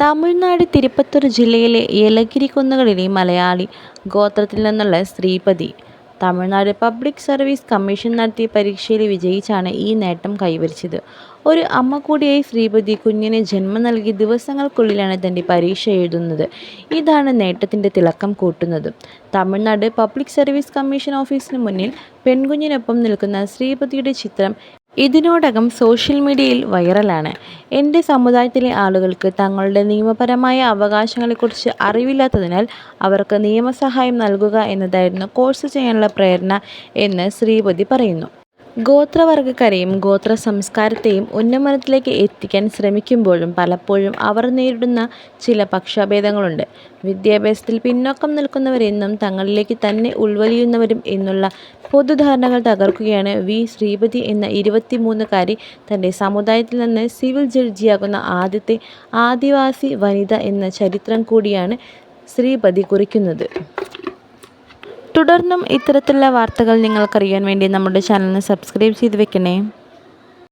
തമിഴ്നാട് തിരുപ്പത്തൂർ ജില്ലയിലെ ഏലഗിരി കുന്നുകളിലെ മലയാളി ഗോത്രത്തിൽ നിന്നുള്ള Sreepathi Tamil Nadu public service commission നടത്തിയ പരീക്ഷയിൽ വിജയിച്ചാണ് ഈ നേട്ടം കൈവരിച്ചത്. ഒരു അമ്മ കൂടിയായി ശ്രീപതി കുഞ്ഞിന് ജന്മം നൽകി ദിവസങ്ങൾക്കുള്ളിലാണ് തന്റെ പരീക്ഷ എഴുതുന്നത്. ഇതാണ് നേട്ടത്തിന്റെ തിളക്കം കൂട്ടുന്നത്. തമിഴ്നാട് പബ്ലിക് സർവീസ് കമ്മീഷൻ ഓഫീസിന് മുന്നിൽ പെൺകുഞ്ഞിനൊപ്പം നിൽക്കുന്ന ശ്രീപതിയുടെ ചിത്രം ഇതിനോടകം സോഷ്യൽ മീഡിയയിൽ വൈറലാണ്. എന്റെ സമുദായത്തിലെ ആളുകൾക്ക് തങ്ങളുടെ നിയമപരമായ അവകാശങ്ങളെക്കുറിച്ച് അറിവില്ലാത്തതിനാൽ അവർക്ക് നിയമസഹായം നൽകുക എന്നതായിരുന്നു കോഴ്സ് ചെയ്യാനുള്ള പ്രേരണ എന്ന് ശ്രീപതി പറയുന്നു. ഗോത്രവർഗക്കാരെയും ഗോത്ര സംസ്കാരത്തെയും ഉന്നമനത്തിലേക്ക് എത്തിക്കാൻ ശ്രമിക്കുമ്പോഴും പലപ്പോഴും അവർ നേരിടുന്ന ചില പക്ഷഭേദങ്ങളുണ്ട്. വിദ്യാഭ്യാസത്തിൽ പിന്നോക്കം നിൽക്കുന്നവരെന്നും തങ്ങളിലേക്ക് തന്നെ ഉൾവലിയുന്നവരും എന്നുള്ള പൊതുധാരണകൾ തകർക്കുകയാണ് വി. ശ്രീപതി എന്ന ഇരുപത്തിമൂന്നുകാരി തന്റെ സമുദായത്തിൽ നിന്ന് സിവിൽ ജഡ്ജിയാകുന്ന ആദ്യത്തെ ആദിവാസി വനിത എന്ന ചരിത്രം കൂടിയാണ് ശ്രീപതി കുറിക്കുന്നത്. തുടർന്നും ഇത്തരത്തിലുള്ള വാർത്തകൾ നിങ്ങൾക്കറിയാൻ വേണ്ടി നമ്മുടെ ചാനലിന് സബ്സ്ക്രൈബ് ചെയ്ത് വെക്കണേ.